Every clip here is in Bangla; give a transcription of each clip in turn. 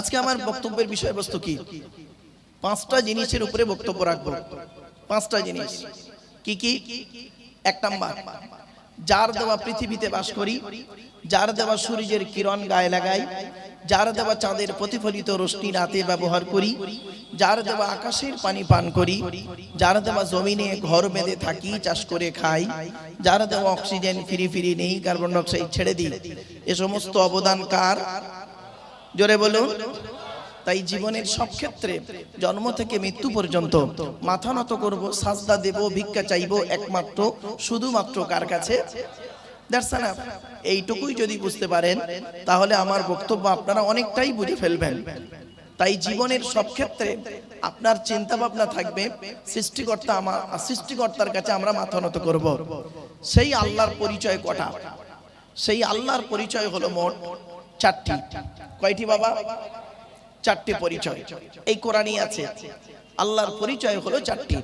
আজকে আমার বক্তব্যের বিষয়বস্তু কি? পাঁচটা জিনিসের উপরে বক্তব্য রাখব। পাঁচটা জিনিস। কি কি? এক নাম্বার, যার দেওয়া পৃথিবীতে বাস করি, যার দেওয়া সূর্যের কিরণ গায়ে লাগাই, যার দেওয়া চাঁদের প্রতিফলিত রশ্মি রাতে ব্যবহার করি, যার দেওয়া আকাশের পানি পান করি, যার দেওয়া জমিনে ঘর বেঁধে থাকি, চাষ করে খাই, যার দেওয়া অক্সিজেন ফিরি ফিরি নেই, কার্বন ডাইঅক্সাইড ছেড়ে দিই, এ সমস্ত অবদান কার? জোরে বলুন। তাই জীবনের সব ক্ষেত্রে জন্ম থেকে মৃত্যু পর্যন্ত মাথা নত করব, সাজদা দেব, ভিক্ষা চাইব একমাত্র, শুধুমাত্র কার কাছে? Enough. এইটুকুই যদি বুঝতে পারেন, তাহলে আমার বক্তব্য আপনারা অনেকটাই বুঝে ফেলবেন। তাই জীবনের সব ক্ষেত্রে আপনার চিন্তা ভাবনা থাকবে, সৃষ্টিকর্তা আমার সৃষ্টিকর্তার কাছে আমরা মাথা নত করব। সেই আল্লাহর পরিচয় কটা? সেই আল্লাহর পরিচয় হলো মোট চারটি। কয়টি বাবা? চারটি পরিচয়। এই কোরআনই আছে। আল্লাহর পরিচয় হলো চারটি।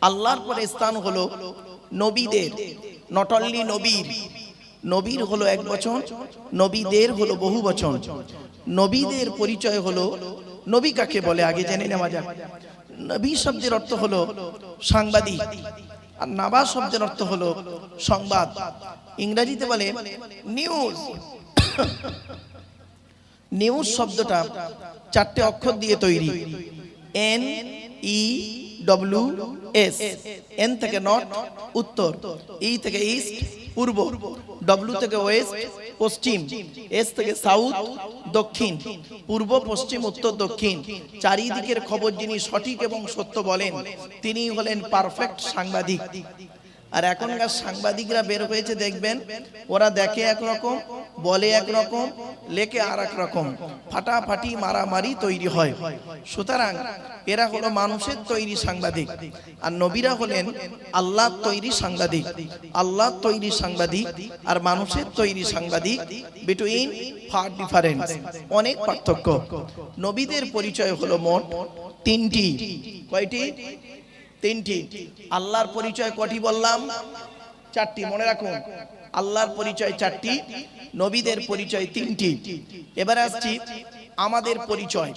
আল্লাহর পরে স্থান হলো নবীদের। নট অনলি নবীর। নবীর হলো এক বচন, নবীদের হলো বহু বচন। নবীদের পরিচয় হলো নবী কাকে বলে? আগে জেনে নেওয়া যাক। নবী শব্দের অর্থ হলো সাংবাদিক। আর নাবা শব্দের অর্থ হলো সংবাদ। ইংরেজিতে বলে নিউজ নিউজ শব্দটা চারটে অক্ষর দিয়ে তৈরি। N E W S N থেকে নর্থ উত্তর। ই থেকে ইস্ট পূর্ব। ডব্লিউ থেকে ওয়েস্ট পশ্চিম। এস থেকে সাউথ দক্ষিণ। পূর্ব, পশ্চিম, উত্তর, দক্ষিণ। চারিদিকের খবর যিনি সঠিক এবং সত্য বলেন, তিনি হলেন পারফেক্ট সাংবাদিক। আর এখনকার সাংবাদিকরা বের হয়েছে, দেখবেন, ওরা দেখে একরকম বলে একরকম লেখে আর এক রকম। ফাটাফাটি মারামারি তৈরি হয়। সুতরাং এরা হলো মানুষের তৈরি সাংবাদিক। আর নবীরা হলেন আল্লাহ তৈরি সাংবাদিক। আল্লাহ তৈরি সাংবাদিক আর মানুষের তৈরি সাংবাদিক বিটুইন ফার ডিফারেন্স অনেক পার্থক্য। নবীদের পরিচয় হলো মোট তিনটি। কয়টি? তিনটি। আল্লাহর পরিচয় কটি বললাম? চারটি। মনে রাখুন। আল্লাহর পরিচয় চারটি, নবীদের পরিচয় তিনটি। এবারে আসছি আমাদের পরিচয়।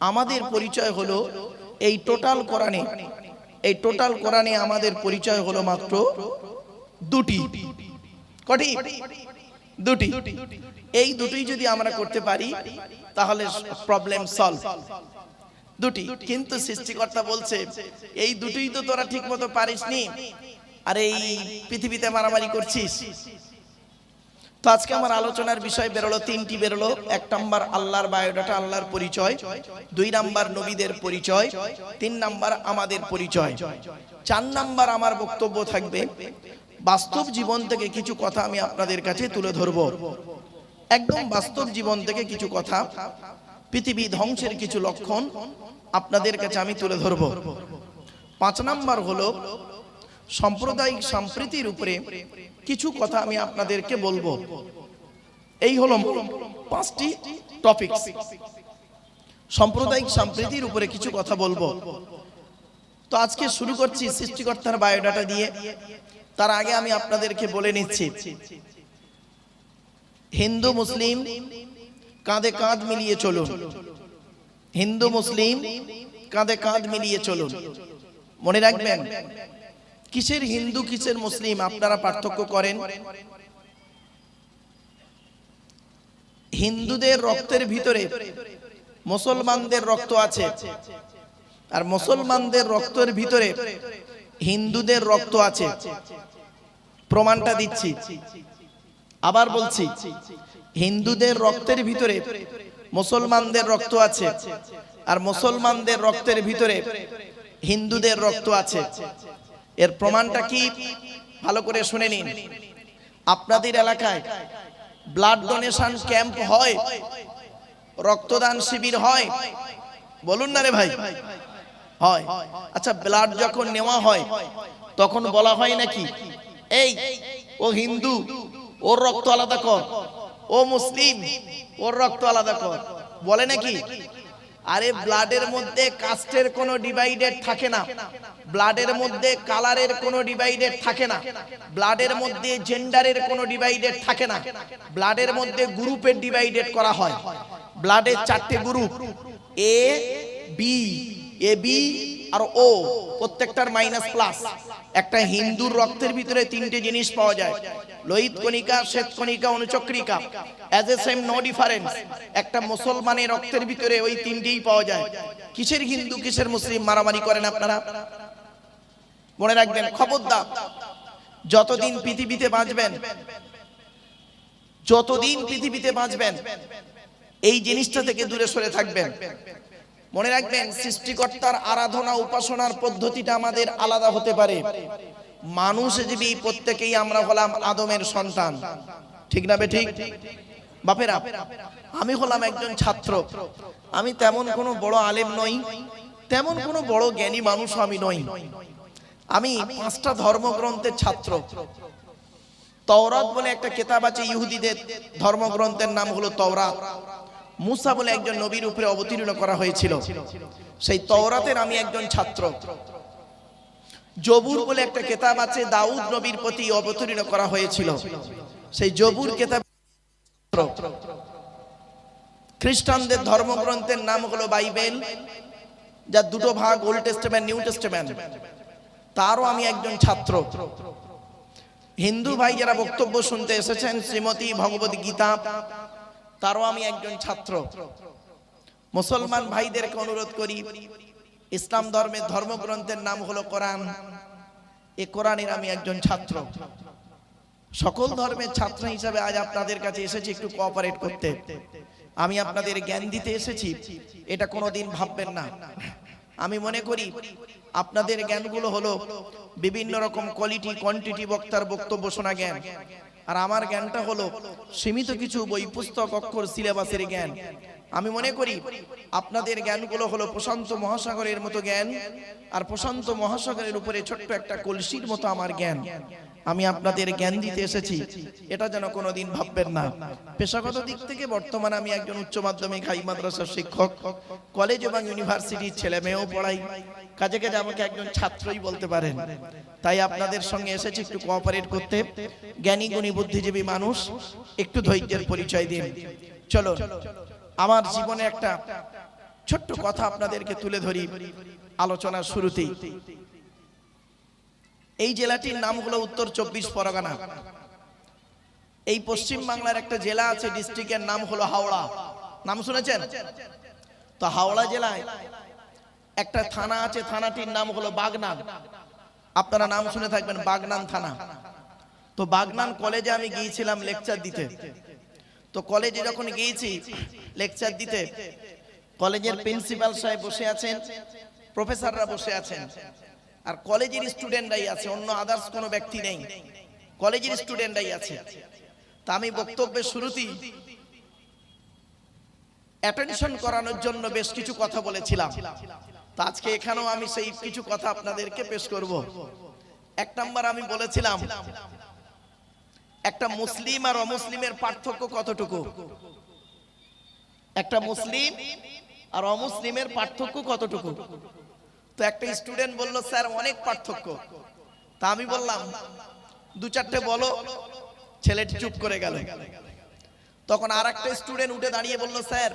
আমাদের পরিচয় হলো এই টোটাল কোরআনে। এই টোটাল কোরআনে আমাদের পরিচয় হলো মাত্র দুটি। কটি? দুটি। এই দুটি যদি আমরা করতে পারি, তাহলে প্রবলেম সলভ দুটি। কিন্তু সৃষ্টিকর্তা বলছে, এই দুটোই তো তোরা ঠিক মতো পারিসনি। আর এই পৃথিবীতে মারামারি করছিস? তো আজকে আমার আলোচনার বিষয় বেরোলো, তিনটি বেরোলো। এক নাম্বার আল্লাহর বায়োডাটা, আল্লাহর পরিচয়। দুই নাম্বার নবীদের পরিচয়। তিন নাম্বার আমাদের পরিচয়। চার নাম্বার আমার বক্তব্য থাকবে, বাস্তব জীবন থেকে কিছু কথা আমি আপনাদের কাছে তুলে ধরব। একদম বাস্তব জীবন থেকে কিছু কথা, পৃথিবী ধ্বংসের কিছু লক্ষণ আপনাদের কাছে আমি তুলে ধরব। পাঁচ নাম্বার হলো সাম্প্রদায়িক সম্প্রীতির উপরে কিছু কথা আমি আপনাদেরকে বলব। এই হলো পাঁচটি টপিক সাম্প্রদায়িক সম্প্রীতির উপরে কিছু কথা বলব। তো আজকে শুরু করছি সৃষ্টিকর্তার বায়োডাটা দিয়ে। তার আগে আমি আপনাদেরকে বলে নিচ্ছি, হিন্দু, মুসলিম কাঁধে কাঁধ মিলিয়ে চলুন। হিন্দু, মুসলিম কাঁধে কাঁধ মিলিয়ে চলুন। মনে রাখবেন কিসের হিন্দু, কিসের মুসলিম? আপনারা পার্থক্য করেন। হিন্দুদের রক্তের ভিতরে মুসলমানদের রক্ত আছে। আর মুসলমানদের রক্তের ভিতরে হিন্দুদের রক্ত আছে। প্রমাণটা দিচ্ছি। আবার বলছি, হিন্দুদের রক্তের ভিতরে মুসলমানদের রক্ত আছে। আর মুসলমানদের রক্তের ভিতরে হিন্দুদের রক্ত আছে। এর প্রমাণটা কি? ভালো করে শুনে নিন। আপনাদের এলাকায় ব্লাড ডোনেশন ক্যাম্প হয়, রক্তদান শিবির হয়, বলুন না রে ভাই। হয়। আচ্ছা ব্লাড যখন নেওয়া হয়, তখন বলা হয় নাকি? এই, ও হিন্দু, ওর রক্ত আলাদা কর। ও মুসলিম, ওর রক্ত আলাদা কর। বলে নাকি? আরে ব্লাডের মধ্যে কাস্টের কোনো ডিভাইডেড থাকে না। ব্লাডের মধ্যে কালারের কোনো ডিভাইডেড থাকে না। ব্লাডের মধ্যে জেন্ডারের কোনো ডিভাইডেড থাকে না। ব্লাডের মধ্যে গ্রুপের ডিভাইডেড করা হয়। ব্লাডের চারটে group A B A B R O প্রত্যেকটার মাইনাস প্লাস একটা হিন্দুর রক্তের ভিতরে তিনটে জিনিস পাওয়া যায়। লোহিত কণিকা, শ্বেত কণিকা, অনুচক্রিকা। As a same no difference একটা মুসলমানের রক্তের ভিতরে ওই তিনটেই পাওয়া যায়। কিসের হিন্দু, কিসের মুসলিম, মারামারি করেন আপনারা? মনে রাখবেন, খবরদার। যতদিন পৃথিবীতে বাঁচবেন, যতদিন পৃথিবীতে বাঁচবেন, এই জিনিসটা থেকে দূরে সরে থাকবেন। মনে রাখবেন, সৃষ্টিকর্তার আরাধনা, উপাসনার পদ্ধতিটা আমাদের আলাদা হতে পারে। মানুষ জীবী, প্রত্যেকেই আমরা হলাম আদমের সন্তান। ঠিক না ঠিক? বাপেরা, আমি হলাম একজন ছাত্র। আমি তেমন কোনো বড় আলেম নই, তেমন কোনো বড় জ্ঞানী মানুষ আমি নই। আমি পাঁচটা ধর্মগ্রন্থের ছাত্র। তওরাত বলে একটা কেতাব আছে, ইহুদিদের ধর্মগ্রন্থের নাম হলো তওরাত। মুসা বলে একজন নবীর উপরে অবতীর্ণ করা হয়েছিল। সেই তওরাতের আমি একজন ছাত্র। জবুর বলে একটা কেতাব আছে, দাউদ নবীর প্রতি অবতীর্ণ করা হয়েছিল। সেই জবুর কেতাব খ্রিস্টানদের ধর্মগ্রন্থের নাম হলো বাইবেল, যার দুটো ভাগ ওল্ড টেস্টামেন্ট, নিউ টেস্টামেন্ট। তারও আমি একজন ছাত্র। হিন্দু ভাই যারা বক্তব্য শুনতে এসেছেন, শ্রীমতী ভগবত গীতা তারও আমি একজন ছাত্র। মুসলমান ভাইদেরকে অনুরোধ করি, ইসলাম ধর্মের ধর্মগ্রন্থের নাম হলো কোরআন। এ কোরআনের আমি একজন ছাত্র। সকল ধর্মের ছাত্র হিসাবে আজ আপনাদের কাছে এসেছি একটু কোঅপারেট করতে। আমি আপনাদের জ্ঞান দিতে এসেছি, এটা কোনোদিন ভাববেন না। আমি মনে করি, আপনাদের জ্ঞানগুলো হলো বিভিন্ন রকম কোয়ালিটি কোয়ান্টিটি বক্তার বক্তব্য শোনা জ্ঞান। আর আমার জ্ঞানটা হলো সীমিত কিছু বই, পুস্তক, অক্ষর, সিলেবাসের জ্ঞান। আমি মনে করি আপনাদের জ্ঞানগুলো হলো প্রশান্ত মহাসাগরের মতো জ্ঞান আর প্রশান্ত মহাসাগরের উপরে ছোট্ট একটা কলসির মতো আমার জ্ঞান। আমি আপনাদের জ্ঞান দিতে এসেছি। এটা যেন কোনোদিন ভাববেন না। পেশাগত দিক থেকে বর্তমানে আমি একজন উচ্চ মাধ্যমিক হাই মাদ্রাসার শিক্ষক। কলেজ এবং ইউনিভার্সিটির ছেলে মেয়েও পড়াই। কাজে কাজে আমাকে একজন ছাত্রই বলতে পারেন। তাই আপনাদের সঙ্গে এসেছি একটু কোঅপারেট করতে। জ্ঞানী, গুণী, বুদ্ধিজীবী মানুষ, একটু ধৈর্যের পরিচয় দিন। চলো, আমার জীবনে একটা ছোট্ট কথা আপনাদেরকে তুলে ধরি। আলোচনার শুরুতেই। এই জেলাটির নাম হলো উত্তর চব্বিশ পরগনা। এই পশ্চিম বাংলার একটা জেলা আছে, ডিস্ট্রিক্টের নাম হলো হাওড়া। নাম শুনেছেন? তো হাওড়া জেলায় একটা থানা আছে, থানাটির নাম হলো বাগনান। আপনারা নাম শুনে থাকবেন, বাগনান থানা। তো বাগনান কলেজে আমি গিয়েছিলাম লেকচার দিতে। তো কলেজে যখন গিয়েছি, লেকচার দিতে, কলেজের প্রিন্সিপাল সাহেব বসে আছেন, প্রফেসররা বসে আছেন। আর কলেজের স্টুডেন্টরাই আছে, অন্য আদার্স কোনো ব্যক্তি নেই। কলেজের স্টুডেন্টরাই আছে। তা আমি বক্তব্যের শুরুতেই অ্যাটেনশন করানোর জন্য বেশ কিছু কথা বলেছিলাম। তা আজকে এখানেও আমি সেই কিছু কথা আপনাদেরকে পেশ করব। এক নাম্বার আমি বলেছিলাম, একটা মুসলিম আর অমুসলিমের পার্থক্য কতটুকু? একটা মুসলিম আর অমুসলিমের পার্থক্য কতটুকু? তো একটা স্টুডেন্ট বলল, স্যার, অনেক পার্থক্য। তা আমি বললাম, দু চারটে বলো। ছেলেটি চুপ করে গেল। তখন আর একটা স্টুডেন্ট উঠে দাঁড়িয়ে বলল, স্যার,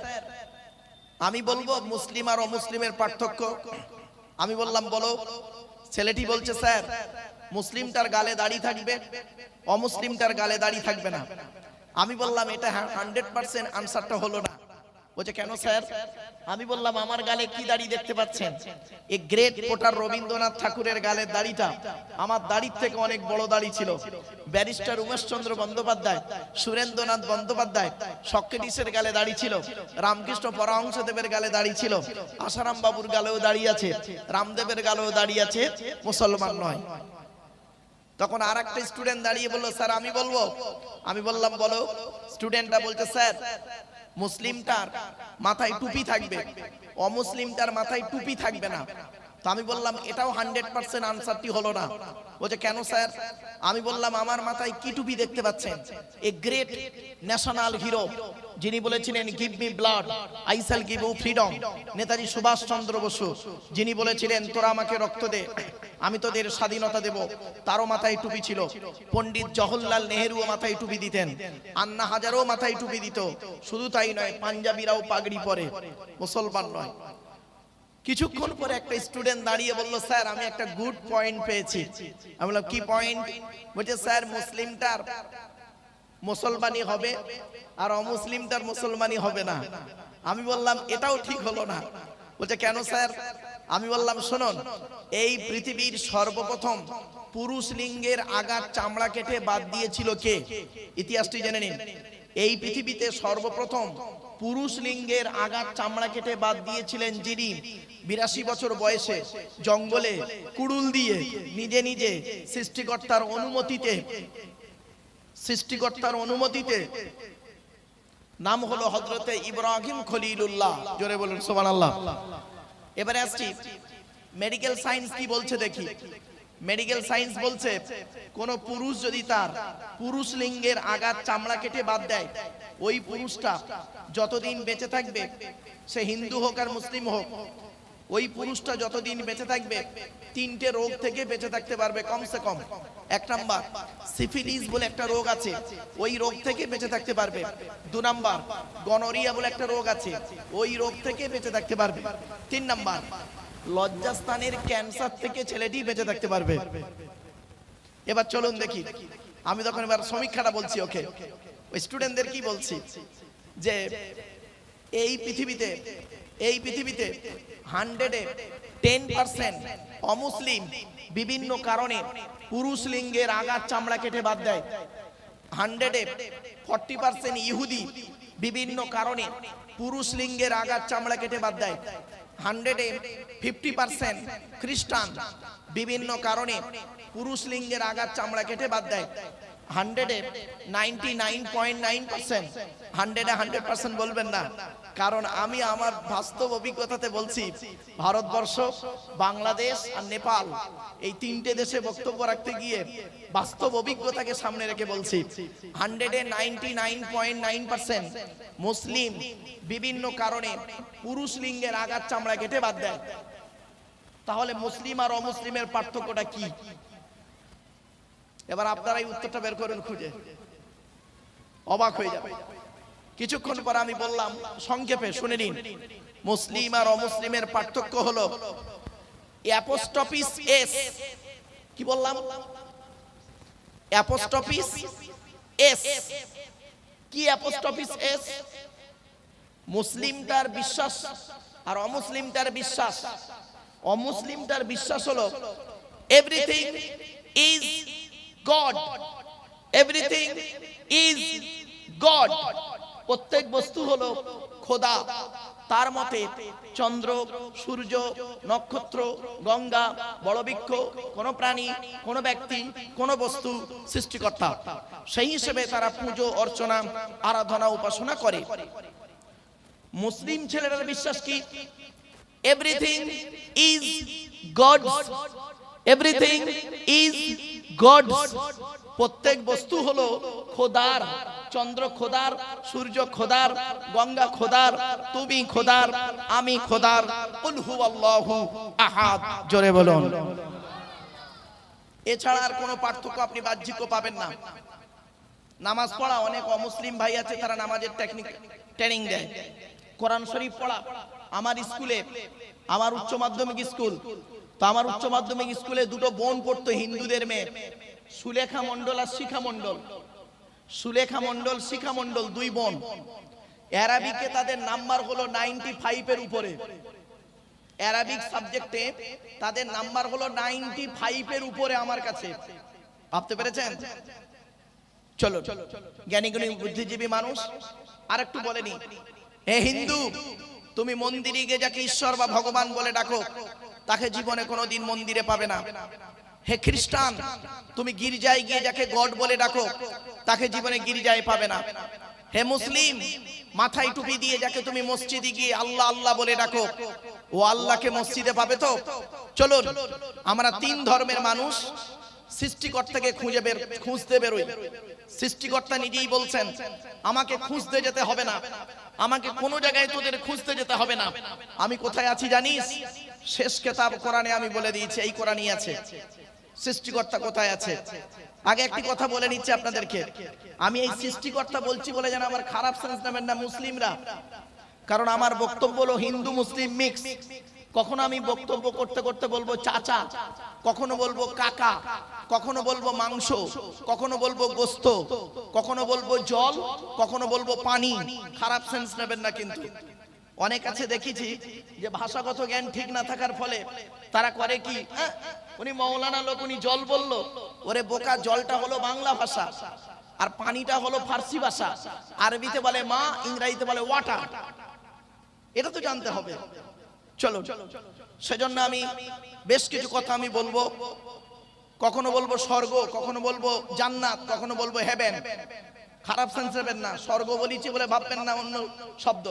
আমি বলব মুসলিম আর অমুসলিমের পার্থক্য। আমি বললাম, বলো। ছেলেটি বলছে, স্যার, মুসলিমটার গালে দাড়ি থাকবে, অমুসলিমটার গালে দাড়ি থাকবে না। আমি বললাম, এটা হান্ড্রেড পার্সেন্ট আনসারটা হলো না। বলছে কেন স্যার? আমি বললাম, আমার গালে কি দাড়ি দেখতে পাচ্ছেন? এই গ্রেট পোটার রবীন্দ্রনাথ ঠাকুরের গালের দাড়িটা আমার দাড়ির থেকে অনেক বড় দাড়ি ছিল। ব্যারিস্টার উমেশচন্দ্র বন্দ্যোপাধ্যায়, সুরেন্দ্রনাথ বন্দ্যোপাধ্যায় সক্রেটিসের গালে দাড়ি ছিল, রামকৃষ্ণ পরহংসদেবের গালে দাড়ি ছিল আসারাম বাবুর গালেও দাড়ি আছে, রামদেবের গালেও দাড়ি আছে, মুসলমান নয়। তখন আর একটা স্টুডেন্ট দাঁড়িয়ে বলল, স্যার, আমি বলব? আমি বললাম, বলো। স্টুডেন্টরা বলছে, স্যার মুসলিমটার মাথায় টুপি থাকবে। অমুসলিমটার মাথায় টুপি থাকবে না। তো আমি বললাম, এটাও হান্ড্রেড পার্সেন্ট আনসারটি হলো না। বলছে কেন স্যার? আমি বললাম, আমার মাথায় কি টুপি দেখতে পাচ্ছেন? এ গ্রেট ন্যাশনাল হিরো যিনি বলেছিলেন give me blood I shall give you freedom Netaji Subhash Chandra Bose, যিনি বলেছিলেন, তোরা আমাকে রক্ত দে, আমি তোদের স্বাধীনতা দেব। তারও মাথায় টুপি ছিল। পণ্ডিত জওহরলাল নেহেরুও মাথায় টুপি দিতেন। আন্না হাজারও মাথায় টুপি দিত। শুধু তাই নয়, পাঞ্জাবিরাও পাগড়ি পরে। মুসলমান নয়। কিছুক্ষণ পরে একটা স্টুডেন্ট দাঁড়িয়ে বলল স্যার আমি একটা গুড পয়েন্ট পেয়েছি। আমি বললাম, কি পয়েন্ট বলছে স্যার মুসলিমটার মুসলমানি হবে আর অমুসলিমটার মুসলমানি হবে না। আমি বললাম, এটাও ঠিক হলো না। বলছে, কেন স্যার? আমি বললাম, শুনুন, এই পৃথিবীর সর্বপ্রথম পুরুষ লিঙ্গের আগার চামড়া কেটে বাদ দিয়েছিল কে? ইতিহাসটি জেনে নিন। এই পৃথিবীতে সর্বপ্রথম পুরুষ লিঙ্গের আগার চামড়া কেটে বাদ দিয়েছিলেন যিনি বিরাশি বছর বয়সে জঙ্গলে কুড়ুল দিয়ে নিজে নিজে সৃষ্টিকর্তার অনুমতিতে সৃষ্টিকর্তার অনুমতিতে। নাম হলো হজরতে ইব্রাহিম খলিলুল্লাহ। জোরে বলুন সোমান আল্লাহ এবারে আসছি। মেডিকেল সায়েন্স কি বলছে দেখি। মেডিকেল সায়েন্স বলছে, কোন পুরুষ যদি তার পুরুষ লিঙ্গের আগার চামড়া কেটে বাদ দেয়, ওই পুরুষটা যতদিন বেঁচে থাকবে, সে হিন্দু হোক আর মুসলিম হোক ওই পুরুষটা যতদিন বেঁচে থাকবে, তিনটে রোগ থেকে বেঁচে থাকতে পারবে কমসে কম। এক নাম্বার, সিফিলিস বলে একটা রোগ আছে, ওই রোগ থেকে বেঁচে থাকতে পারবে। দু নাম্বার, গনোরিয়া বলে একটা রোগ আছে, ওই রোগ থেকে বেঁচে থাকতে পারবে। তিন নাম্বার, লজ্জাস্থানের ক্যান্সার থেকে ছেলেটি বেঁচে থাকতে পারবে। এবার চলুন দেখি। আমি তখন এবার সমীক্ষাটা বলছি, ওকে। ওই স্টুডেন্টদের কি বলছি? যে এই পৃথিবীতে এই পৃথিবীতে হান্ড্রেডে টেন পার্সেন্ট অমুসলিম বিভিন্ন কারণে পুরুষ লিঙ্গের আগার চামড়া কেটে বাদ দেয়। হান্ড্রেডে ফর্টি পার্সেন্ট ইহুদি বিভিন্ন কারণে পুরুষ লিঙ্গের আগার চামড়া কেটে বাদ দেয়। হান্ড্রেডে ফিফটি পার্সেন্ট খ্রিস্টান বিভিন্ন কারণে পুরুষ লিঙ্গের আগার চামড়া কেটে বাদ দেয়। হান্ড্রেডে ninety nine point nine percent. হান্ড্রেডে হান্ড্রেড পার্সেন্ট বলবেন না। কারণ আমি আমার বাস্তব অভিজ্ঞতাতে বলছি, ভারতবর্ষ, বাংলাদেশ আর নেপাল এই তিনটে দেশে বক্তব্য রাখতে গিয়ে বাস্তব অভিজ্ঞতাকে সামনে রেখে বলছি। হান্ড্রেডে ninety nine point nine percent মুসলিম বিভিন্ন কারণে পুরুষ লিঙ্গের আঘাত চামড়া কেটে বাদ দেয়। তাহলে মুসলিম আর অমুসলিমের পার্থক্যটা কি? এবার আপনারা এই উত্তরটা বের করুন খুঁজে। অবাক হয়ে যাবে। কিছুক্ষণ পর আমি বললাম, সংক্ষেপে শুনে নিন। মুসলিম আর অমুসলিমের পার্থক্য হলো এস। কি বললাম? অ্যাপোস্টপিস এস। কি এস? মুসলিমটার বিশ্বাস আর অমুসলিমটার বিশ্বাস। অমুসলিমটার বিশ্বাস হলো everything is God everything is God প্রত্যেক বস্তু হলো খোদা। তার মতে চন্দ্র, সূর্য, নক্ষত্র, গঙ্গা বড় বৃক্ষ কোন প্রাণী, কোন ব্যক্তি, কোন বস্তু সৃষ্টিকর্তা। সেই হিসেবে তারা পুজো, অর্চনা, আরাধনা, উপাসনা করে। মুসলিম ছেলেরা বিশ্বাস কি? Everything is God everything is God প্রত্যেক বস্তু হলো খোদার, চন্দ্র খোদার, সূর্য খোদার, গঙ্গা খোদার, তুমি খোদার, আমি খোদার, কুল হুয়াল্লাহু আহাদ। জোরে বলুন। এছাড়া আর কোনো পার্থক্য আপনি বাহ্যিক পাবেন না। নামাজ পড়া, অনেক অমুসলিম ভাই আছে, তারা নামাজের টেকনিক ট্রেনিং দেয়। কোরআন শরীফ পড়া, আমার স্কুলে, আমার উচ্চ মাধ্যমিক স্কুল। তো আমার উচ্চ মাধ্যমিক স্কুলে দুটো বোন পড়তো, হিন্দুদের মেয়ে। সুলেখা মণ্ডল আর শিখা মণ্ডল। সুলেখা মণ্ডল, শিখা মণ্ডল দুই বোন। অ্যারাবিকে তাদের নাম্বার হলো নাইনটি ফাইভের উপরে। অ্যারাবিক সাবজেক্টে তাদের নাম্বার হলো নাইনটি ফাইভের উপরে আমার কাছে। ভাবতে পেরেছেন? চলো জ্ঞানী গুণী বুদ্ধিজীবী মানুষ আর একটু বলেনি হে হিন্দু, তুমি মন্দিরে গিয়ে যাকে ঈশ্বর বা ভগবান বলে ডাকো, তাকে জীবনে কোনোদিন মন্দিরে পাবে না। হে খ্রিস্টান, তুমি গির্জায় গিয়ে যাকে গড বলে ডাকো, তাকে জীবনে গির্জায় পাবে না। হে মুসলিম, মাথায় টুপি দিয়ে যাকে তুমি মসজিদে গিয়ে আল্লাহ আল্লাহ বলে ডাকো, ও আল্লাহকে মসজিদে পাবে তো? চলুন, আমরা তিন ধর্মের মানুষ সৃষ্টিকর্তাকে খুঁজে বের, খুঁজতে বেরোই। সৃষ্টিকর্তা নিজেই বলছেন, আমাকে খুঁজতে যেতে হবে না। আমাকে কোনো জায়গায় তোদের খুঁজতে যেতে হবে না। আমি কোথায় আছি জানিস? শেষ কেতাব কোরআনে আমি বলে দিয়েছি, এই কোরআনই আছে। সৃষ্টিকর্তা কোথায় আছে? আগে একটি কথা বলে নিচ্ছি আপনাদেরকে। আমি এই সৃষ্টিকর্তা বলছি বলে যেন আমার খারাপ সেন্স নেবেন না মুসলিমরা। কারণ আমার বক্তব্য হলো হিন্দু মুসলিম মিক্স কখনো আমি বক্তব্য করতে করতে বলব চাচা, কখনো বলব কাকা, কখনো বলব মাংস, কখনো বলব গোস্ত, কখনো বলব জল, কখনো বলব পানি। খারাপ সেন্স নেবেন না কিন্তু। অনেক আছে দেখেছি যে ভাষাগত জ্ঞান ঠিক না থাকার ফলে তারা করে কি? আহ, উনি মৌলানা লোক উনি জল বলল ওরে বোকা জলটা হলো বাংলা ভাষা আর পানিটা হলো ফার্সি ভাষা। আরবিতে বলে মা ইংরাজিতে বলে ওয়াটার এটা তো জানতে হবে। চলো সেজন্য আমি বেশ কিছু কথা আমি বলব। কখনো বলব স্বর্গ কখনো বলব জান্নাত কখনো বলব হেভেন খারাপ সেন্স না। স্বর্গ বলিছি বলে ভাববেন না অন্য শব্দ।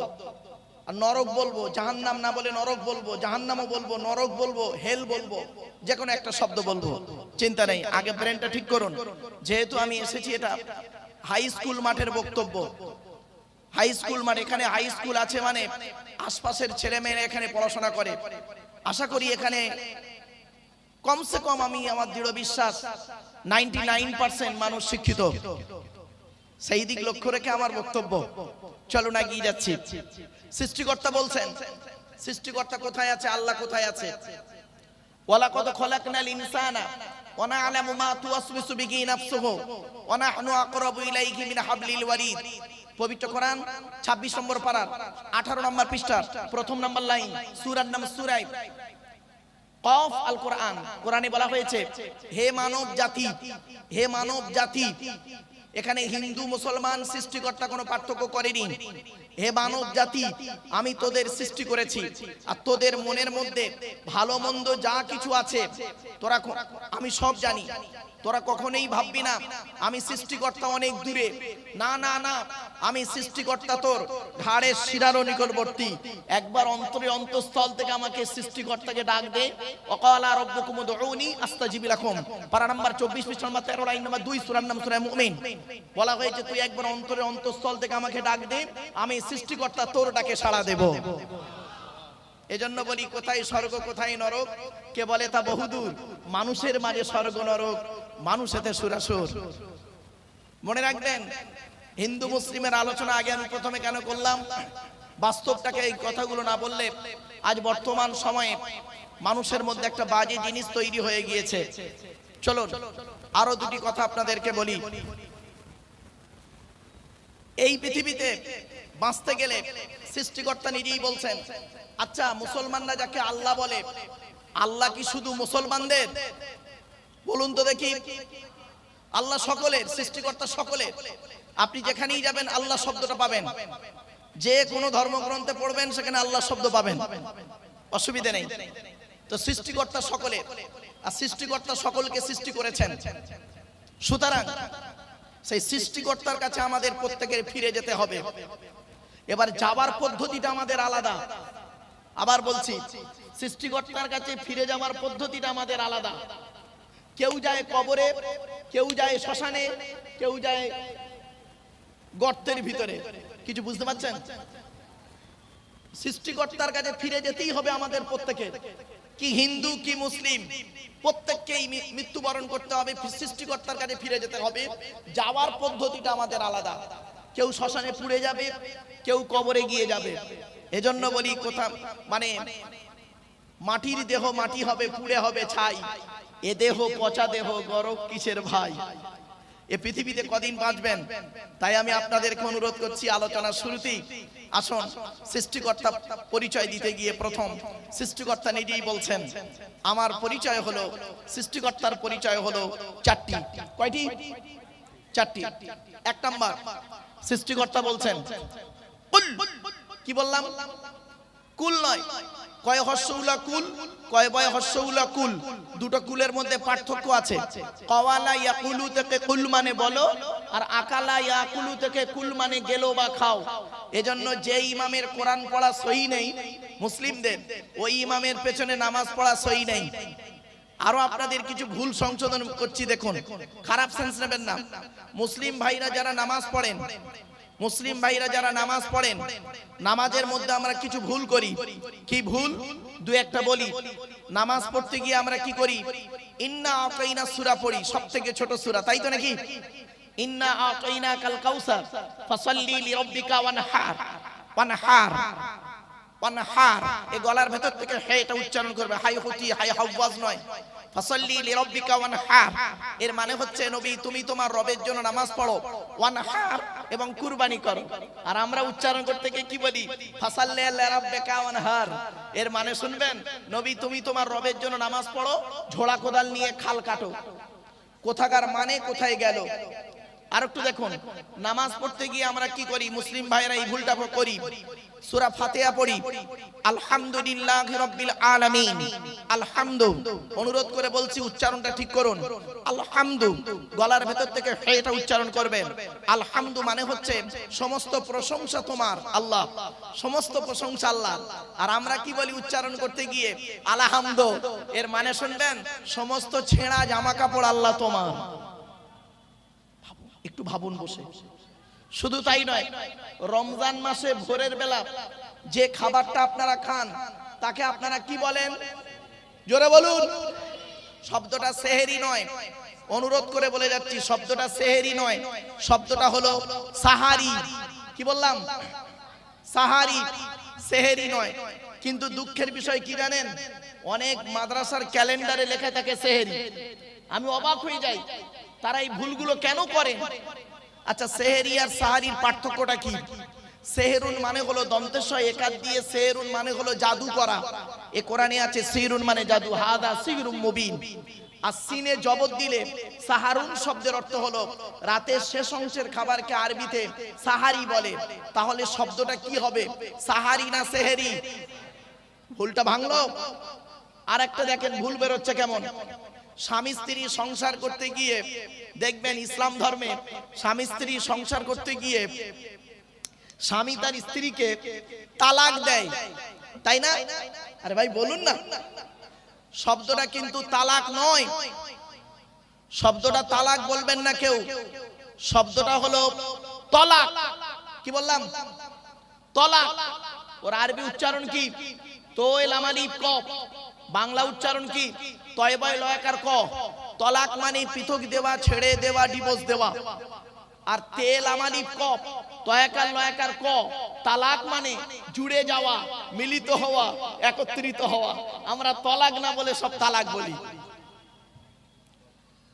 আর নরক বলব, জাহান্নাম না বলে নরক বলব, জাহান্নামও বলব, নরক বলব, হেল বলব, যে কোনো একটা শব্দ বলব, চিন্তা নেই। আগে ব্রেনটা ঠিক করুন। যেহেতু আমি এসেছি, এটা হাই স্কুল মাঠের বক্তব্য। হাই স্কুল মানে এখানে হাই স্কুল আছে মানে আশপাশের ছেলে মেয়েরা এখানে পড়াশোনা করে। আশা করি এখানে কমসে কম আমি আমার দৃঢ় বিশ্বাস নাইনটি মানুষ শিক্ষিত। সেই দিক লক্ষ্য রেখে আমার বক্তব্য। চলো না গিয়ে যাচ্ছি। সৃষ্টিকর্তা বলছেন, সৃষ্টিকর্তা কোথায় আছে? আল্লাহ কোথায় আছে? ওয়ালা কত খলাকনাল ইনসানা মা তুওয়াসবিসু বিহি নাফসুহু, ওয়া নাহনু আকরাবু ইলাইহি মিন হাবলিল ওয়ারিদ পবিত্র কোরআন 26 নম্বর পারা 18 নম্বর পৃষ্ঠা প্রথম নম্বর লাইন, সূরার নাম সূরায় কফ আল কোরআন, কোরআনে বলা হয়েছে, হে মানব জাতি, হে মানব জাতি এখানে হিন্দু মুসলমান সৃষ্টিকর্তা কোনো পার্থক্য করেনি। হে মানব জাতি আমি তোদের সৃষ্টি করেছি। আর তোদের মনের মধ্যে ভালো মন্দ যা কিছু আছে তোরা আমি সব জানি। তোরা কখনোই ভাববি না, আমি সৃষ্টিকর্তা অনেক দূরে। না না না, আমি সৃষ্টিকর্তা তোর ঘাড়ের শিরারও নিকটবর্তী। একবার অন্তরে অন্তঃস্থল থেকে আমাকে সৃষ্টিকর্তাকে ডাক দে। অকালা রব্বকুম উদউনি আস্তাজিব লাকুম। পারা নাম্বার 24 পৃষ্ঠা নাম্বার 13 লাইন নাম্বার 2 সূরার নাম সূরা মুমিন। বলা হয়েছে, তুই একবার অন্তরে অন্তঃস্থল থেকে আমাকে ডাক দে, আমি সৃষ্টিকর্তা তোর ডাকে সাড়া দেব। এজন্য বলি, কোথায় স্বর্গ, কোথায় নরক? কে বলে তা বহুদূর। মানুষের মাঝে স্বর্গ, নরক। মানুষেতে সুরাসুর। মনে রাখবেন, হিন্দু, মুসলিমের আলোচনা আগে আমি প্রথমে কেন করলাম? বাস্তবটাকে এই কথাগুলো না বললে আজ বর্তমান সময়ে মানুষের মধ্যে একটা বাজে জিনিস তৈরি হয়ে গিয়েছে। চলো আরও দুটি কথা আপনাদেরকে বলি। এই পৃথিবীতে বাঁচতে গেলে সৃষ্টিকর্তা নিজেই বলছেন আচ্ছা মুসলমানরা যাকে আল্লাহ বলে, আল্লাহ কি শুধু মুসলমানদের? বলুন তো দেখি। আল্লাহ সকলের, সৃষ্টিকর্তা সকলের। আপনি যেখানেই যাবেন, আল্লাহ শব্দটা পাবেন। যে কোনো ধর্মগ্রন্থে পড়বেন, সেখানে আল্লাহ শব্দ পাবেন। অসুবিধা নেই। তো সৃষ্টিকর্তা সকলের, আর সৃষ্টিকর্তা সকলকে সৃষ্টি করেছেন। সুতরাং, সেই সৃষ্টিকর্তার কাছে আমাদের প্রত্যেকের ফিরে যেতে হবে। এবার যাবার পদ্ধতিটা আমাদের আলাদা। আবার বলছি, সৃষ্টিকর্তার কাছে ফিরে যাওয়ার পদ্ধতিটা আমাদের আলাদা। কেউ যায় কবরে, কেউ যায় শ্মশানে, কেউ যায় গর্তের ভিতরে। কিছু বুঝতে পারছেন? সৃষ্টিকর্তার কাছে ফিরে যেতেই হবে আমাদের প্রত্যেকে। কি হিন্দু, কি মুসলিম, প্রত্যেককেই মৃত্যুবরণ করতে হবে সৃষ্টিকর্তার কাছে ফিরে যেতে হবে। যাওয়ার পদ্ধতিটা আমাদের আলাদা। কেউ শ্মশানে পুড়ে যাবে, কেউ কবরে গিয়ে যাবে। এজন্য বলি কোথা মানে মাটির দেহ মাটি হবে, পুড়ে হবে ছাই। এ দেহ পচা দেহ, গরব কিসের ভাই? এ পৃথিবীতে কদিন বাঁচবেন? তাই আমি আপনাদেরকে অনুরোধ করছি আলোচনার শুরুতেই। আসুন, সৃষ্টিকর্তা পরিচয় দিতে গিয়ে প্রথম। সৃষ্টিকর্তা নিজেই বলছেন, আমার পরিচয় হলো সৃষ্টিকর্তার পরিচয় হলো চারটি। কয়টি? চারটি। এক নাম্বার, সৃষ্টিকর্তা বলছেন কি বললাম? কুল নয়। কয় হর্ষউলা কুল, কয় বয় হর্ষউলা কুল। দুটো কুলের মধ্যে পার্থক্য আছে। কওয়ালা ইয়াকুলু থেকে কুল মানে বলো, আর আকালা ইয়াকুলু থেকে কুল মানে গেলো বা খাও। এজন্য যে ইমামের কোরআন পড়া সহি নেই, মুসলিমদের, ওই ইমামের পেছনে নামাজ পড়া সহি নেই। আরও আপনাদের কিছু ভুল সংশোধন করছি, দেখুন। খারাপ সেন্স নেবেন না। মুসলিম ভাইরা যারা নামাজ পড়েন মুসলিম ভাইরা যারা নামাজ পড়েন, নামাজের মধ্যে আমরা কিছু ভুল করি। কি ভুল? দু একটা বলি। নামাজ পড়তে গিয়ে আমরা কি করি? ইন্না আকাইনা সূরা পড়ি, সবথেকে ছোট সূরা, তাই তো নাকি? ইন্না আকাইনা কাল কাউসার, ফাসাল্লি লিরাব্বিকা ওয়ানহার ওয়ানহার। ওয়ানহার এই গলার ভেতর থেকে হে এটা উচ্চারণ করবে হাই হতি হাই হাওয়াজ নয়। ফাসাল্লি লিরাব্বিকা ওয়ানহার, এর মানে হচ্ছে নবী, তুমি তোমার রবের জন্য নামাজ পড়ো। ওয়ানহার, এবং কুরবানি করো। আর আমরা উচ্চারণ করতে গিয়ে কি বলি? ফাসাল্লি লিরাব্বিকা ওয়ানহার, এর মানে শুনবেন, নবী, তুমি তোমার রবের জন্য নামাজ পড়ো, ঝোড়া কোদাল নিয়ে খাল কাটো। কোথাকার মানে কোথায় গেল? আর একটু দেখুন, নামাজ পড়তে গিয়ে আমরা কি করি? মুসলিম ভাইরা এই ভুলটা করি। সূরা ফাতিহা পড়ি। আলহামদুলিল্লাহ রাব্বিল আলামিন। আলহামদু। অনুরোধ করে বলছি, উচ্চারণটা ঠিক করুন। আলহামদু। গলার ভেতর থেকে এটা উচ্চারণ করবেন। আলহামদু মানে হচ্ছে সমস্ত প্রশংসা তোমার, আল্লাহ। সমস্ত প্রশংসা আল্লাহ। আর আমরা কি বলি উচ্চারণ করতে গিয়ে? আলহামদু। এর মানে শুনবেন, সমস্ত ছেঁড়া জামা কাপড় আল্লাহ তোমার। একটু ভাবুন বসে। শুধু তাই নয়, রমজান মাসে ভোরের বেলা যে খাবারটা আপনারা খান, তাকে আপনারা কি বলেন? জোরে বলুন। শব্দটা সেহেরি নয়। অনুরোধ করে বলে যাচ্ছি, শব্দটা সেহেরি নয়। শব্দটা হলো সাহারি। কি বললাম? সাহারি, সেহেরি নয়। কিন্তু দুঃখের বিষয় কি জানেন? অনেক মাদ্রাসার ক্যালেন্ডারে লেখা থাকে সেহেরি। আমি অবাক হয়ে যাই। তারা এই ভুলগুলো কেন করে? আচ্ছা সেহেরি আর সাহারির পার্থক্যটা কি? সেহেরুন মানে হলো দন্তেশ্বয় একাত দিয়ে সেহেরুন মানে হলো জাদু করা। এ কোরআনে আছে, সিরুন মানে জাদু। হাদা সিরুম মুবিন। আর সিনে জবত দিলে সাহারুন শব্দের অর্থ হলো, রাতের শেষ অংশের খাবারকে আরবিতে সাহারি বলে। তাহলে শব্দটা কি হবে? সাহারি না সেহেরি? ভুলটা ভাঙলো? আর একটা দেখেন, ভুল বেরোচ্ছে কেমন? স্বামী স্ত্রী সংসার করতে গিয়ে, দেখবেন ইসলাম ধর্মে স্বামী স্ত্রী সংসার করতে গিয়ে স্বামী তার স্ত্রীকে তালাক দেয়। তাই না? আরে ভাই, বলুন না। শব্দটা কিন্তু তালাক নয়। শব্দটা তালাক বলবেন না কেউ। শব্দটা হলো তলাক। কি বললাম? তলাক। ওর আরবি উচ্চারণ কি? তোয়েল আমালিপ কপ বাংলা উচ্চারণ কি? লয়কার ক। তলাক মানে পৃথক দেওয়া, ছেড়ে দেওয়া ডিভোর্স দেওয়া। আর তেল আমানি কপ তয়াকার লয়াকার ক। তালাক মানে জুড়ে যাওয়া, মিলিত হওয়া, একত্রিত হওয়া। আমরা তলাক না বলে সব তালাক বলি।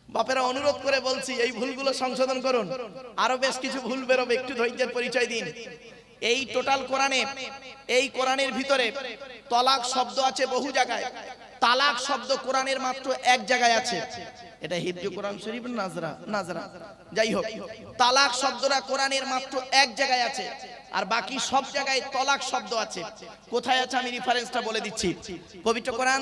বাপেরা, অনুরোধ করে বলছি, এই ভুলগুলো সংশোধন করুন। আরও বেশ কিছু ভুল বেরোবে, একটু ধৈর্যের পরিচয় দিন। এই টোটাল কোরআনে এই কোরআনের ভিতরে তলাক শব্দ আছে বহু জায়গায়। তালাক শব্দ কোরআনের মাত্র এক জায়গায় আছে। এটা হিব্রু কোরআন শরীফ নাজরা? নাজরা। যাই হোক, তালাক শব্দটা কোরআনের মাত্র এক জায়গায় আছে, আর বাকি সব জায়গায় তলাক শব্দ আছে। কোথায় আছে আমি রেফারেন্সটা বলে দিচ্ছি। পবিত্র কোরআন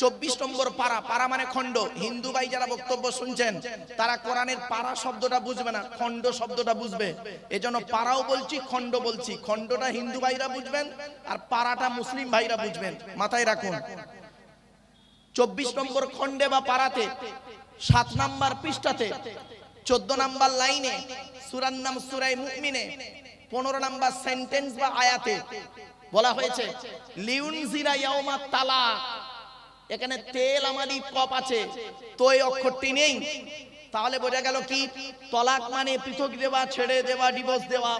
চব্বিশ নম্বর পারা। পারা মানে খণ্ড। হিন্দু ভাই যারা বক্তব্য শুনছেন, তারা কোরআনের পারা শব্দটা বুঝবে না, খণ্ড শব্দটা বুঝবে। এজন্য পারাও বলছি, খণ্ড বলছি। খণ্ডটা হিন্দু ভাইরা বুঝবেন, আর পারাটা মুসলিম ভাইরা বুঝবেন। মাথায় রাখুন। চব্বিশ নম্বর খণ্ডে বা পাড়াতে, সাত নাম্বার পৃষ্ঠাতে, চোদ্দ নাম্বার লাইনে, সুরার নাম সুরাই মুমিনে, পনেরো নাম্বার সেন্টেন্স বা আয়াতে বলা হয়েছে লিউন জিরা তালাক। এখানে তেল আমাদি কপ আছে তো এই অক্ষরটি নেই। তাহলে বোঝা গেল কি? তলাক মানে পৃথক দেওয়া, ছেড়ে দেওয়া ডিভোর্স দেওয়া।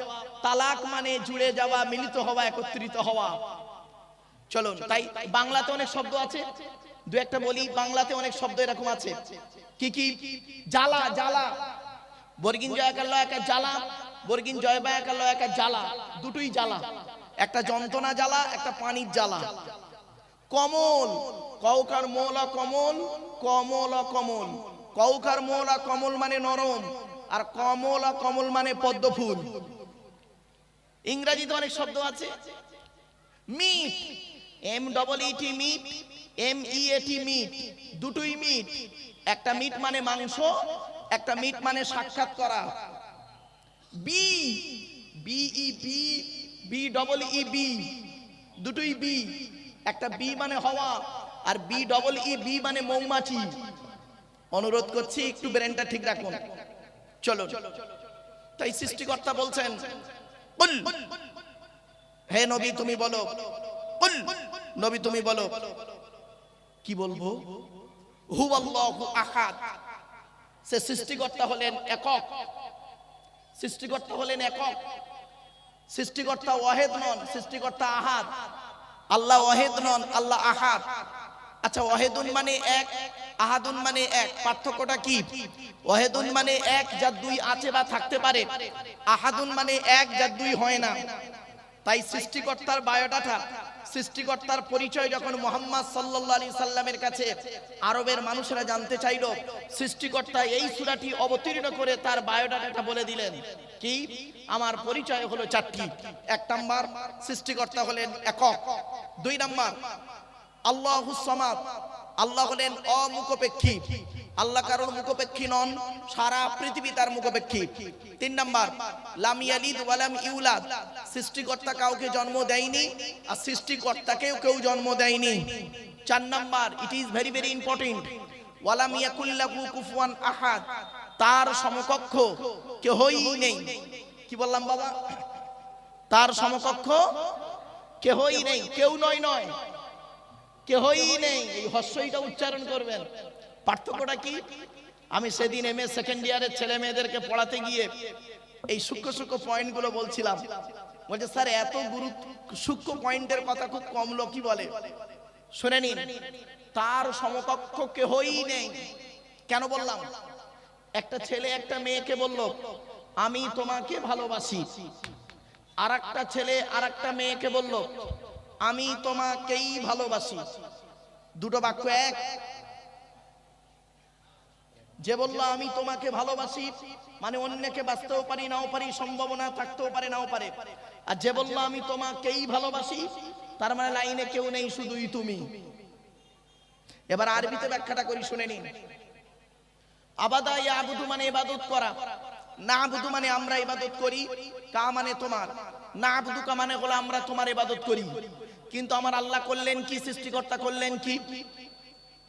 তালাক মানে জুড়ে যাওয়া, মিলিত হওয়া, একত্রিত হওয়া। চলুন, তাই বাংলাতে অনেক শব্দ আছে। দু একটা বলি, বাংলাতে অনেক শব্দ এরকম আছে। কি কি? জ্বালা জ্বালা। বর্গিন জয়াকার লয়াকার জ্বালা। বর্গিন জয় বায়াকার লয়াকার জ্বালা। দুটোই জ্বালা। একটা যন্ত্রণা জ্বালা, একটা পানির জ্বালা। কমল কৌকার মোলা কমল কমল কমল। কৌকার মোলা কমল মানে নরম, আর কমল কমল মানে পদ্ম ফুল ইংরেজিতে অনেক শব্দ আছে। Meet, M double E T meet. M E A T meat দুটোই মিট একটা মিট মানে মাংস, একটা মিট মানে সাক্ষাৎ করা। Be B E be B double E bee দুটোই বি একটা বি মানে হওয়া, আর বি ডবল ই বি মানে মৌমাছি। অনুরোধ করছি, একটু ব্রেনটা ঠিক রাখুন। চলো তাই সৃষ্টিকর্তা বলছেন হে নবী, তুমি বলো। নবী, তুমি বলো। কি বলব? হু আল্লাহু আহাদ। সে সৃষ্টিকর্তা হলেন একক। সৃষ্টিকর্তা হলেন একক। সৃষ্টিকর্তা ওয়াহেদ নন, সৃষ্টিকর্তা আহাদ। আল্লাহ ওয়াহেদ নন, আল্লাহ আহাদ। আচ্ছা ওয়াহেদুন মানে এক, আহাদুন মানে এক। পার্থক্যটা কি? ওয়াহেদুন মানে এক যার দুই আছে বা থাকতে পারে। আহাদুন মানে এক যার দুই হয় না। তাই সৃষ্টিকর্তার বায়োডাটা সৃষ্টিকর্তার পরিচয় যখন মোহাম্মদ সাল্লাল্লাহু আলাইহি সাল্লামের কাছে আরবের মানুষেরা জানতে চাইল, সৃষ্টিকর্তা এই সুরাটি অবতীর্ণ করে তার বায়োডাটাটা বলে দিলেন। কি? আমার পরিচয় হলো চারটি। এক নাম্বার, সৃষ্টিকর্তা হলেন একক। দুই নাম্বার আল্লাহুস সামাদ। আল্লাহ হলেন অমুখপেক্ষী। আল্লাহ কারোর মুখপেক্ষী নন, সারা পৃথিবী তার মুখপেক্ষী। তিন নাম্বার, লাম ওয়ালাম ইউলাদ। সৃষ্টিকর্তা কাউকে জন্ম দেয়নি আর সৃষ্টিকর্তাকেও কেউ জন্ম দেয়নি। চার number it is very very important আহাদ। তার সমকক্ষ কেহই নেই। কি বললাম বাবা? তার সমকক্ষ কেহই নেই। কেউ নয় নয়। কেহই নেই, এই হস্যইটা উচ্চারণ করবেন। পার্থক্যটা কি? আমি সেদিন এম এ সেকেন্ড ইয়ারের ছেলে মেয়েদেরকে পড়াতে গিয়ে এই সূক্ষ্ম সূক্ষ্ম পয়েন্টগুলো বলছিলাম। বলছে, স্যার, এত গুরুত্ব, সূক্ষ্ম পয়েন্টের কথা খুব কম লোকই বলে। শুনে নিন, তার সমকক্ষ কেহই নেই। কেন বললাম? একটা ছেলে একটা মেয়েকে বলল, আমি তোমাকে ভালোবাসি। আর একটা ছেলে আর একটা মেয়েকে বলল আমি তোমাকেই ভালোবাসি। দুটো বাক্য এক। যে বলল, আমি তোমাকে ভালোবাসি মানে অন্যকে বাঁচতেও পারি, নাও পারি, সম্ভাবনা থাকতেও পারে, নাও পারে। আর যে বলল, আমি তোমাকেই ভালোবাসি, তার মানে লাইনে কেউ নেই, শুধুই তুমি। এবার আরবিতে ব্যাখ্যাটা করি, শুনে নিন। আবাদা ইয়াবুদু মানে ইবাদত করা। না আবুদু মানে আমরা ইবাদত করি, কা মানে তোমার। না আবুদু কা মানে হলো আমরা তোমার ইবাদত করি। কিন্তু আমার আল্লাহ করলেন কি, সৃষ্টিকর্তা করলেন কি?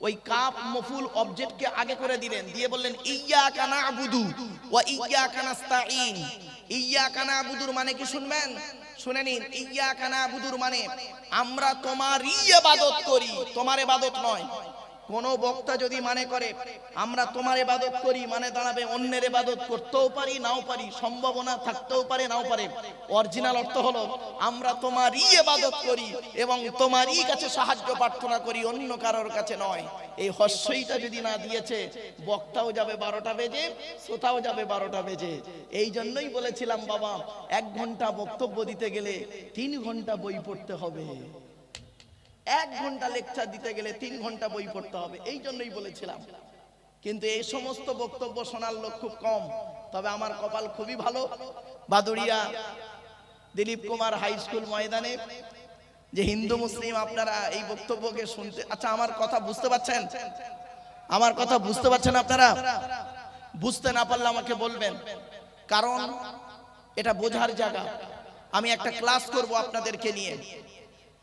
ওই কাপ মফুল অবজেক্টকে আগে করে দিলেন। দিয়ে বললেন ইয়া কানা আবুদু ওয়া ইয়া কানাস্তাইন ইয়া কানা আবুদুর মানে কি শুনবেন? শুনে নিন ইয়া কানা আবুদুর মানে আমরা তোমারই ইবাদত করি। তোমার ইবাদত নয় কোন বক্তা যদি মানে করে, আমরা তোমার এবাদত করি মানে দাঁড়াবে, অন্যের ইবাদত করতেও পারি, নাও পারি, সম্ভাবনা থাকতেও পারে, নাও পারে। অরিজিনাল অর্থ হলো, আমরা তোমারই এবাদত করি এবং তোমারই কাছে সাহায্য প্রার্থনা করি, অন্য কারোর কাছে নয়। এই হস্যইটা যদি না দিয়েছে, বক্তাও যাবে বারোটা বেজে, শ্রোতাও যাবে বারোটা বেজে। এই জন্যই বলেছিলাম, বাবা, এক ঘণ্টা বক্তব্য দিতে গেলে তিন ঘণ্টা বই পড়তে হবে। এক ঘণ্টা লেকচার দিতে গেলে তিন ঘণ্টা বই পড়তে হবে, এই জন্যই বলেছিলাম। কিন্তু এই সমস্ত বক্তব্য শোনার লোক খুব কম, তবে আমার কপাল খুবই ভালো। বাদুড়িয়া দিলীপ কুমার হাই স্কুল ময়দানে যে হিন্দু, মুসলিম আপনারা এই বক্তব্যকে শুনতে আচ্ছা আমার কথা বুঝতে পারছেন? আমার কথা বুঝতে পারছেন আপনারা? বুঝতে না পারলে আমাকে বলবেন। কারণ এটা বোঝার জায়গা। আমি একটা ক্লাস করব আপনাদেরকে নিয়ে।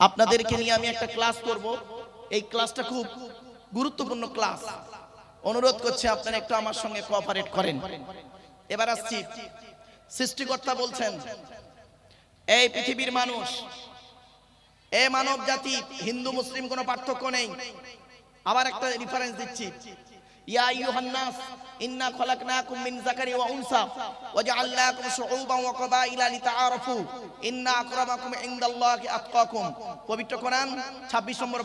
আপনাদেরকে নিয়ে আমি একটা ক্লাস করব। এই ক্লাসটা খুব গুরুত্বপূর্ণ ক্লাস অনুরোধ করছে আপনারা একটু আমার সঙ্গে কোঅপারেট করেন। এবার আসছি। সৃষ্টিকর্তা বলছেন, এই পৃথিবীর মানুষ, এ মানব জাতি, হিন্দু, মুসলিম কোনো পার্থক্য নেই। আবার একটা রেফারেন্স দিচ্ছি। নাস ইন্না খলাকনাকুম মিন যাকারি ওয়া উনসা ওয়া জাআলনাকুম শুউবান ওয়া ক্বাবাইলা লিতাআরাফু, ইন্না আকরামাকুম ইনদাল্লাহি আতকাকুম। পবিত্র কোরআন 26 নম্বর